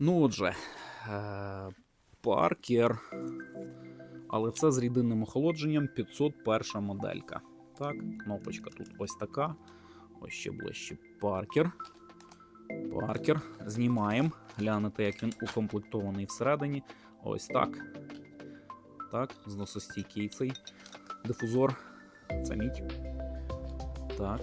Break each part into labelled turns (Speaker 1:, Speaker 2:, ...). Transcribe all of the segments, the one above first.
Speaker 1: Ну отже, е, паркер. Але це з рідинним охолодженням 501 моделька. Так, кнопочка тут ось така. Ось ще ближче паркер. Паркер. Знімаємо. Глянете, як він укомплектований всередині. Ось так. Так, зносостійкий цей дифузор. Це мідь. Так.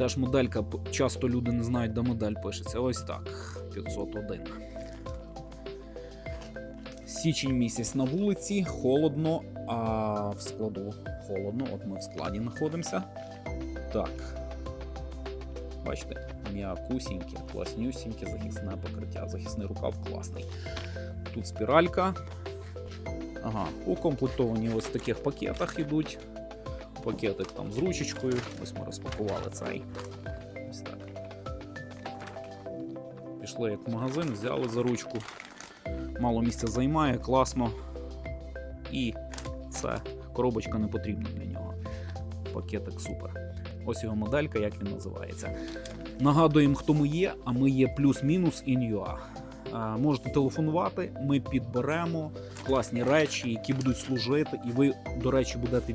Speaker 1: Ж моделька? Часто люди не знають, де модель пишеться. Ось так. 501. Січень місяць на вулиці, холодно, а в складу холодно. От ми в складі знаходимося. Так. Бачите, м'якусіньке, класнюсіньке, захисне покриття. Захисний рукав класний. Тут спіралька. Ага, укомплектовані ось в таких пакетах ідуть. Пакетик там з ручечкою. Ось ми розпакували цей. Ось так. Пішли як в магазин, взяли за ручку. Мало місця займає, класно. І це коробочка не потрібна для нього. Пакетик супер. Ось його моделька, як він називається. Нагадуємо, хто ми є, а ми є плюс-мінус in.ua. А, Можете телефонувати, ми підберемо класні речі, які будуть служити, і ви, до речі, будете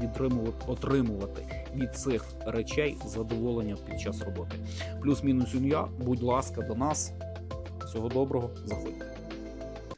Speaker 1: отримувати від цих речей задоволення під час роботи. Плюс-мінус in.ua, будь ласка, до нас. Всього доброго, заходьте.